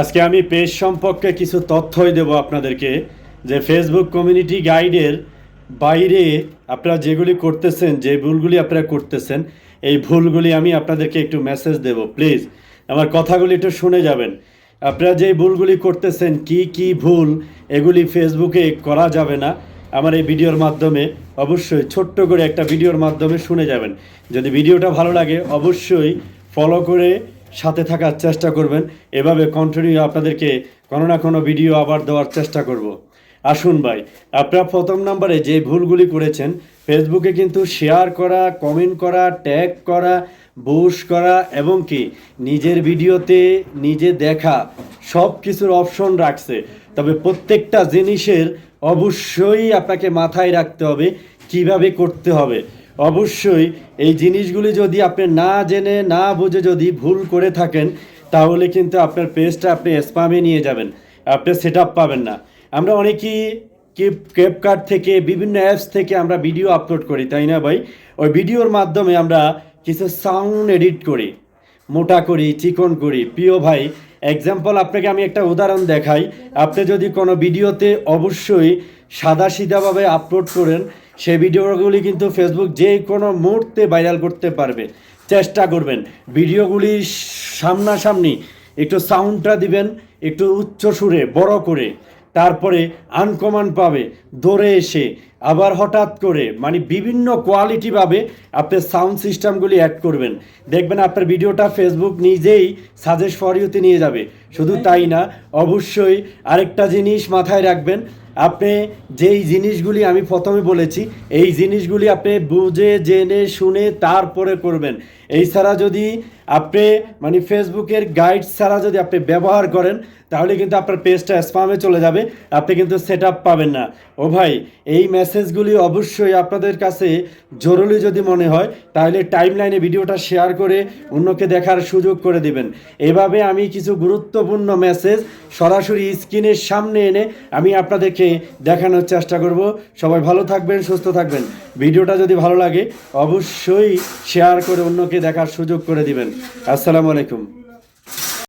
আজকে আমি পেজ সম্পর্কে কিছু তথ্যই দেব আপনাদেরকে, যে ফেসবুক কমিউনিটি গাইডের বাইরে আপনারা যেগুলি করতেছেন, যে ভুলগুলি আপনারা করতেছেন, এই ভুলগুলি আমি আপনাদেরকে একটু মেসেজ দেব প্লিজ আমার কথাগুলি একটু শুনে যাবেন। আপনারা যে ভুলগুলি করতেছেন, কি কি ভুল, এগুলি ফেসবুকে করা যাবে না, আমার এই ভিডিওর মাধ্যমে অবশ্যই ছোট্ট করে একটা ভিডিওর মাধ্যমে শুনে যাবেন। যদি ভিডিওটা ভালো লাগে, অবশ্যই ফলো করে সাথে থাকার চেষ্টা করবেন। এভাবে কন্টিনিউ আপনাদেরকে কোনো না কোনো ভিডিও আবার দেওয়ার চেষ্টা করব। আসুন ভাই, আপনারা প্রথম নাম্বারে যে ভুলগুলি করেছেন ফেসবুকে কিন্তু শেয়ার করা কমেন্ট করা ট্যাগ করা বুশ করা এবং কি নিজের ভিডিওতে নিজে দেখা সব কিছুর অপশন রাখছে। তবে প্রত্যেকটা জিনিসের অবশ্যই আপনাকে মাথায় রাখতে হবে, কীভাবে করতে হবে। অবশ্যই এই জিনিসগুলি যদি আপনি না জেনে, না বুঝে যদি ভুল করে থাকেন, তাহলে কিন্তু আপনার পেজটা আপনি স্পামে নিয়ে যাবেন। আপনি সেট পাবেন না। আমরা অনেকেই কেপ ক্যাপকার্ট থেকে, বিভিন্ন অ্যাপস থেকে আমরা ভিডিও আপলোড করি, তাই না ভাই? ওই ভিডিওর মাধ্যমে আমরা কিছু সাউন্ড এডিট করি। মোটা করি, চিকন করি। প্রিয় ভাই এক্সাম্পল আপনাকে আমি একটা উদাহরণ দেখাই। আপনি যদি কোনো ভিডিওতে অবশ্যই সাদা সিধাভাবে আপলোড করেন সেই ভিডিওগুলি কিন্তু ফেসবুক যে কোনো মুহূর্তে ভাইরাল করতে পারবে। চেষ্টা করবেন। ভিডিওগুলি সামনাসামনি একটু সাউন্ডটা দিবেন, একটু উচ্চ সুরে, বড় করে। তারপরে আনকমন পাবে, দৌড়ে এসে। আবার হঠাৎ করে মানে বিভিন্ন কোয়ালিটি পাবে, আপনি সাউন্ড সিস্টেমগুলি অ্যাড করবেন। দেখবেন আপনার ভিডিওটা ফেসবুক নিজেই সাজেস্ট ফর ইউতে নিয়ে যাবে। শুধু তাই না, অবশ্যই আরেকটা জিনিস মাথায় রাখবেন আপনি যেই জিনিসগুলি আমি প্রথমে বলেছি এই জিনিসগুলি আপনি বুঝে জেনে শুনে তারপরে করবেন। এই ছাড়া যদি আপনি মানে ফেসবুকের গাইড ছাড়া যদি আপনি ব্যবহার করেন, তাহলে কিন্তু আপনার পেজটা স্পামে চলে যাবে, আপনি কিন্তু সেট পাবেন না। ও ভাই, এই মেসেজগুলি অবশ্যই আপনাদের কাছে জরুরি যদি মনে হয়, তাহলে টাইম লাইনে ভিডিওটা শেয়ার করে অন্যকে দেখার সুযোগ করে দিবেন। এভাবে আমি কিছু গুরুত্বপূর্ণ মেসেজ সরাসরি স্ক্রিনের সামনে এনে আমি আপনাদেরকে দেখানোর চেষ্টা করব। সবাই ভালো থাকবেন, সুস্থ থাকবেন। ভিডিওটা যদি ভালো লাগে, অবশ্যই শেয়ার করে অন্যকে দেখার সুযোগ করে দিবেন। আসসালামু আলাইকুম।